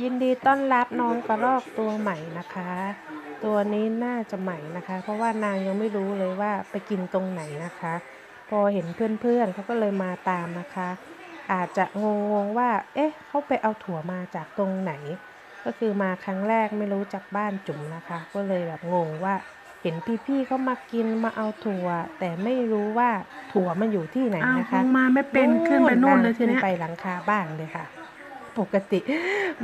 ยินดีต้อนรับน้องกระรอกตัวใหม่นะคะ ตัวนี้น่าจะใหม่นะคะ เพราะว่านางยังไม่รู้เลยว่าไปกินตรงไหนนะคะ พอเห็นเพื่อนๆเขาก็เลยมาตามนะคะ อาจจะงงๆว่า เอ๊ะเขาไปเอาถั่วมาจากตรงไหน ก็คือมาครั้งแรกไม่รู้จากบ้านจุ๋มนะคะ ก็เลยแบบงงว่า เห็นพี่ๆเขามากินมาเอาถั่ว แต่ไม่รู้ว่าถั่วมันอยู่ที่ไหนอ้าวนะคะลงมาไม่เป็นขึ้นไปนู่นเลยทีขึ้นเนี้ยไปหลังคาบ้านเลยค่ะ ปกติ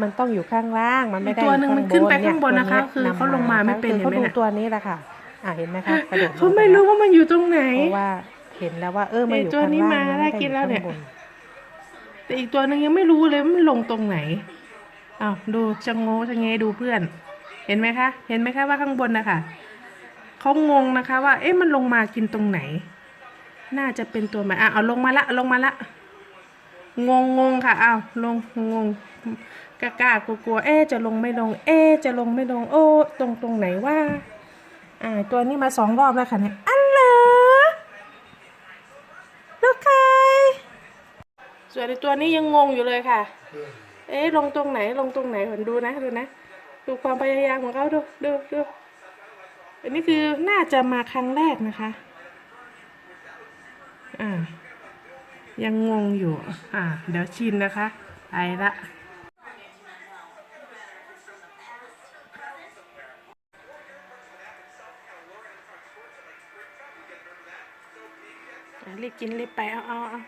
มันต้องอยู่ข้างล่าง มันไม่ได้ตัวหนึ่งมันขึ้นไปข้างบนนะคะเยคือตัวเขาลงมาไม่เป็นคือเขาเห็นไหมดูน่ะตัวนี้แหละค่ะ อ่าเห็นไหมคะกระโดดลงเขาไม่รู้ว่ามันอยู่ตรงไหนเพราะว่าเห็นแล้วว่าเออมันอยู่ไอ้ตัวข้างนี้ล่างมานะได้ไม่ได้กินแล้วเนี่ยอยู่ข้างบแต่อีกตัวหนึ่งยังไม่รู้เลยว่ามันลงตรงไหนอ้าวดูชะโงชะเงดูเพื่อน เห็นไหมคะ เห็นไหมคะว่าข้างบนนะคะเขางงนะคะ ว่า เอ๊ะมันลงมากินตรงไหน น่าจะเป็นตัวใหม่อะเอาลงมาละลงมาละ งงงงค่ะอ้าวลงงงกล้ากล้ากลัวกลัวๆเอ๊จะลงไม่ลง เอ๊จะลงไม่ลง โอ้ตรงตรงไหนว่าอ่า ตัวนี้มาสองรอบแล้วค่ะเนี่ยอันเหรอลูกใครส่วนในตัวนี้ยังงงอยู่เลยค่ะ เอ๊ลงตรงไหนลงตรงไหนผมดูนะดูนะ ดูความพยายามของเขาดูดูดูอันนี้คือน่าจะมาครั้งแรกนะคะ อ่า ยังงงอยู่ อ่า เดี๋ยวชินนะคะ ไปละอะรีบกินรีบไป เอาเอาเอา